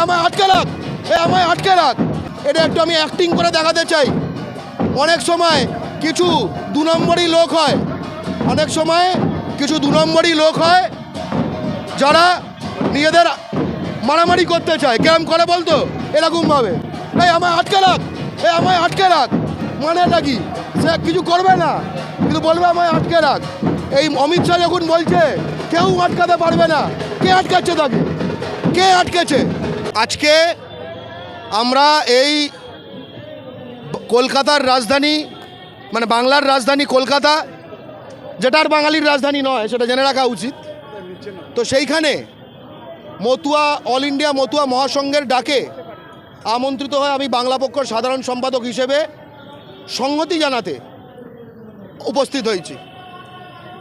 আমায় আটকে রাখ। এই আমায় আটকে রাখ। এটা একটু আমি অ্যাক্টিং করে দেখাতে চাই। অনেক সময় কিছু দু নম্বরই লোক হয়। অনেক সময় কিছু দু নম্বরই লোক হয় যারা নিজেদের মারামারি করতে চায়। কেমন করে বলতো? এরকমভাবে। এই আমায় আটকে রাখ। এই আমায় আটকে রাখ। মানেটা কি? সে কিছু করবে না। কিন্তু বলবে আমায় আটকে রাখ। এই অমিত শাহ যখন বলছে, কেউ আটকাতে পারবে না। কে আটকাচ্ছে তাকে? কে আটকেছে? আজকে আমরা এই কলকাতার রাজধানী মানে বাংলার রাজধানী কলকাতা যেটার বাঙালির রাজধানী নয়, সেটা জেনে রাখা উচিত। তো সেইখানে মতুয়া অল ইন্ডিয়া মতুয়া মহাসংঘের ডাকে আমন্ত্রিত হয়ে আমি বাংলা পক্ষর সাধারণ সম্পাদক হিসেবে সংহতি জানাতে উপস্থিত হয়েছি।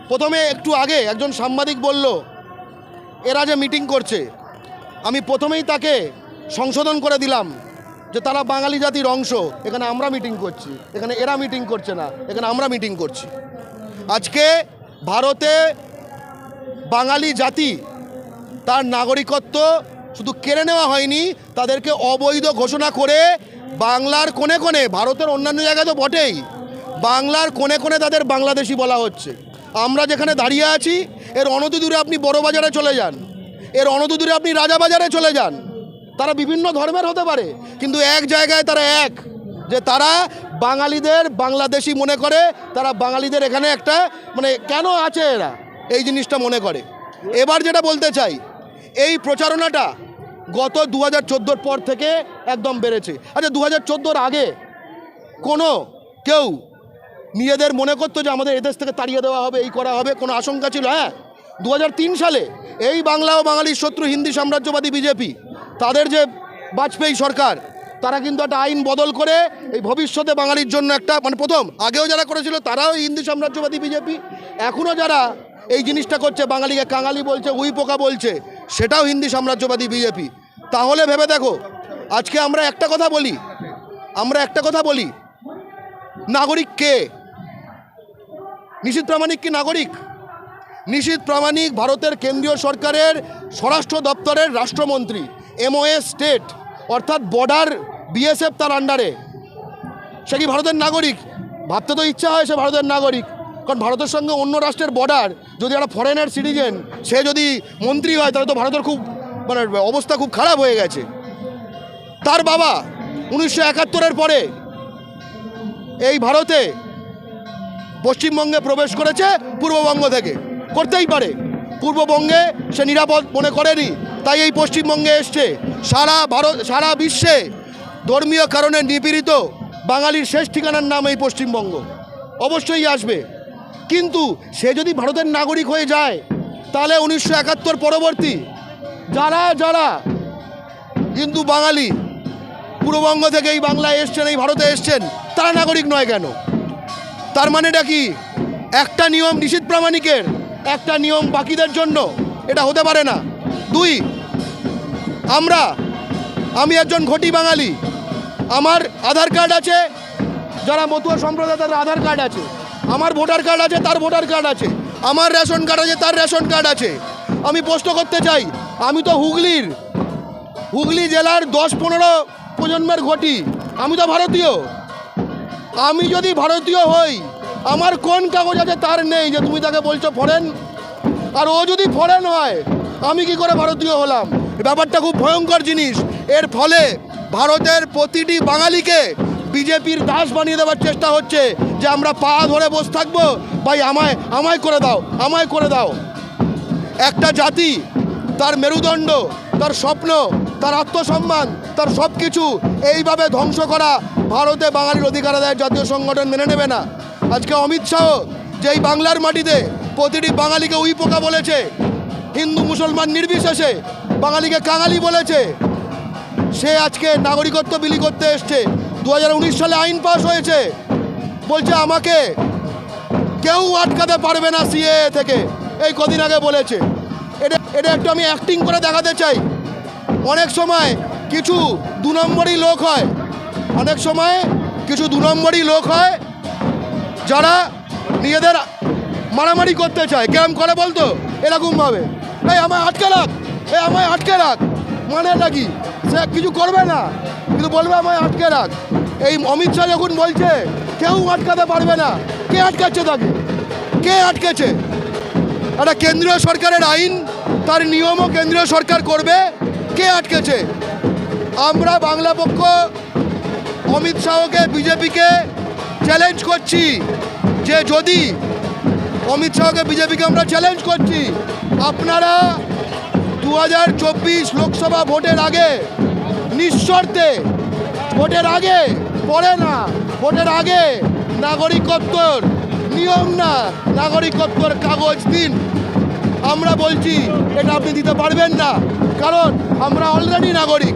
প্রথমে একটু আগে একজন সাংবাদিক বলল, এরা যে মিটিং করছে আমি প্রথমেই তাকে সংশোধন করে দিলাম যে তারা বাঙালি জাতির অংশ। এখানে আমরা মিটিং করছি। এখানে এরা মিটিং করছে না। এখানে আমরা মিটিং করছি। আজকে ভারতে বাঙালি জাতি, তার নাগরিকত্ব শুধু কেড়ে নেওয়া হয়নি, তাদেরকে অবৈধ ঘোষণা করে বাংলার কোণে কোণে, ভারতের অন্যান্য জায়গায় তো বটেই, বাংলার কোণে কোণে তাদের বাংলাদেশি বলা হচ্ছে। আমরা যেখানে দাঁড়িয়ে আছি, এর অনতি দূরে আপনি বড়বাজারে চলে যান। এর অনতি দূরে আপনি রাজাবাজারে চলে যান। তারা বিভিন্ন ধর্মের হতে পারে, কিন্তু এক জায়গায় তারা এক, যে তারা বাঙালিদের বাংলাদেশি মনে করে, তারা বাঙালিদের এখানে একটা মানে কেন আছে এরা? এই জিনিসটা মনে করে। এবার যেটা বলতে চাই, এই প্রচারণাটা গত দু হাজার পর থেকে একদম বেড়েছে। আচ্ছা দু হাজার আগে কোনো, কেউ নিজেদের মনে করতো যে আমাদের এদেশ থেকে তাড়িয়ে দেওয়া হবে, এই করা হবে, কোনো আশঙ্কা ছিল? হ্যাঁ দু হাজার তিন সালে এই বাংলা ও বাঙালির শত্রু হিন্দি সাম্রাজ্যবাদী বিজেপি, তাদের যে বাজপেয়ী সরকার, তারা কিন্তু একটা আইন বদল করে এই ভবিষ্যতে বাঙালির জন্য একটা মানে প্রথম, আগেও যারা করেছিল তারাও হিন্দি সাম্রাজ্যবাদী বিজেপি, এখনও যারা এই জিনিসটা করছে, বাঙালিকে কাঙালি বলছে, উই পোকা বলছে, সেটাও হিন্দি সাম্রাজ্যবাদী বিজেপি। তাহলে ভেবে দেখো, আজকে আমরা একটা কথা বলি, আমরা একটা কথা বলি, নাগরিক কে? নিশীত প্রামাণিক কি নাগরিক? নিশীত প্রামাণিক ভারতের কেন্দ্রীয় সরকারের স্বরাষ্ট্র দপ্তরের রাষ্ট্রমন্ত্রী এমওএ স্টেট অর্থাৎ বর্ডার বিএসএফ তার আন্ডারে সে কি ভারতের নাগরিক? ভাবতে তো ইচ্ছা হয় সে ভারতের নাগরিক। কারণ ভারতের সঙ্গে অন্য রাষ্ট্রের বর্ডার যদি একটা ফরেনার সিটিজেন সে যদি মন্ত্রী হয়, তাহলে তো ভারতের খুব মানে অবস্থা খুব খারাপ হয়ে গেছে। তার বাবা উনিশশো একাত্তরের পরে এই ভারতে পশ্চিমবঙ্গে প্রবেশ করেছে পূর্ববঙ্গ থেকে। করতেই পারে। পূর্ববঙ্গে সে নিরাপদ মনে করেনি, তাই এই পশ্চিমবঙ্গে এসছে। সারা ভারত, সারা বিশ্বে ধর্মীয় কারণে নিপীড়িত বাঙালির শেষ ঠিকানার নাম এই পশ্চিমবঙ্গ। অবশ্যই আসবে। কিন্তু সে যদি ভারতের নাগরিক হয়ে যায়, তাহলে উনিশশো একাত্তর পরবর্তী যারা যারা হিন্দু বাঙালি পূর্ববঙ্গ থেকে এই বাংলায় এসছেন, এই ভারতে এসছেন, তারা নাগরিক নয় কেন? তার মানেটা কি? একটা নিয়ম নিষিদ্ধ প্রামাণিকের একটা নিয়ম বাকিদের জন্য। এটা হতে পারে না। দুই, আমরা, আমি একজন ঘটি বাঙালি। আমার আধার কার্ড আছে, যারা মতুয়া সম্প্রদায়, তাদের আধার কার্ড আছে। আমার ভোটার কার্ড আছে, তার ভোটার কার্ড আছে। আমার রেশন কার্ড আছে, তার রেশন কার্ড আছে। আমি প্রশ্ন করতে চাই, আমি তো হুগলির। হুগলি জেলার দশ পনেরো প্রজন্মের ঘটি। আমি তো ভারতীয়। আমি যদি ভারতীয় হই আমার কোন কাগজ আছে তার নেই যে তুমি তাকে বলছো ফরেন? আর ও যদি ফরেন হয়, আমি কি করে ভারতীয় হলাম? ব্যাপারটা খুব ভয়ঙ্কর জিনিস। এর ফলে ভারতের প্রতিটি বাঙালিকে বিজেপির দাস বানিয়ে দেওয়ার চেষ্টা হচ্ছে যে আমরা পা ধরে বসে থাকব। ভাই, আমায় আমায় করে দাও, আমায় করে দাও। একটা জাতি, তার মেরুদণ্ড, তার স্বপ্ন তার আত্মসম্মান, তার সব কিছু এইভাবে ধ্বংস করা ভারতে বাঙালির অধিকার আদায়ের জাতীয় সংগঠন মেনে নেবে না। আজকে অমিত শাহ যেই বাংলার মাটিতে প্রতিটি বাঙালিকে উই পোকা বলেছে, হিন্দু মুসলমান নির্বিশেষে বাঙালিকে কাঙালি বলেছে, সে আজকে নাগরিকত্ব বিলি করতে এসছে। দু হাজার উনিশ সালে আইন পাশ হয়েছে। বলছে, আমাকে কেউ আটকাতে পারবে না সিএ থেকে। এই কদিন আগে বলেছে। এটা এটা একটু আমি অ্যাক্টিং করে দেখাতে চাই। অনেক সময় কিছু দু নম্বরই লোক হয়। অনেক সময় কিছু দু নম্বরই লোক হয় যারা নিজেদের মারামারি করতে চায়। কেমন করে বলতো? এরকমভাবে। এই আমায় আটকে রাখ। এই আমায় আটকে রাখ। মানেটা কি? সে কিছু করবে না। কিন্তু বলবে আমায় আটকে রাখ। এই অমিত শাহ যখন বলছে, কেউ আটকাতে পারবে না। কে আটকাচ্ছে তাকে? কে আটকেছে? একটা কেন্দ্রীয় সরকারের আইন, তার নিয়মও কেন্দ্রীয় সরকার করবে। কে আটকেছে? আমরা বাংলা পক্ষ, অমিত শাহকে, বিজেপিকে চ্যালেঞ্জ করছি। যে যদি অমিত শাহকে, বিজেপিকে আমরা চ্যালেঞ্জ করছি, আপনারা দু হাজার চব্বিশ লোকসভা ভোটের আগে, নিঃশর্তে, ভোটের আগে পরে না, ভোটের আগে নাগরিকত্বর নিয়ম না, নাগরিকত্বর কাগজ দিন। আমরা বলছি এটা আপনি দিতে পারবেন না। কারণ আমরা অলরেডি নাগরিক।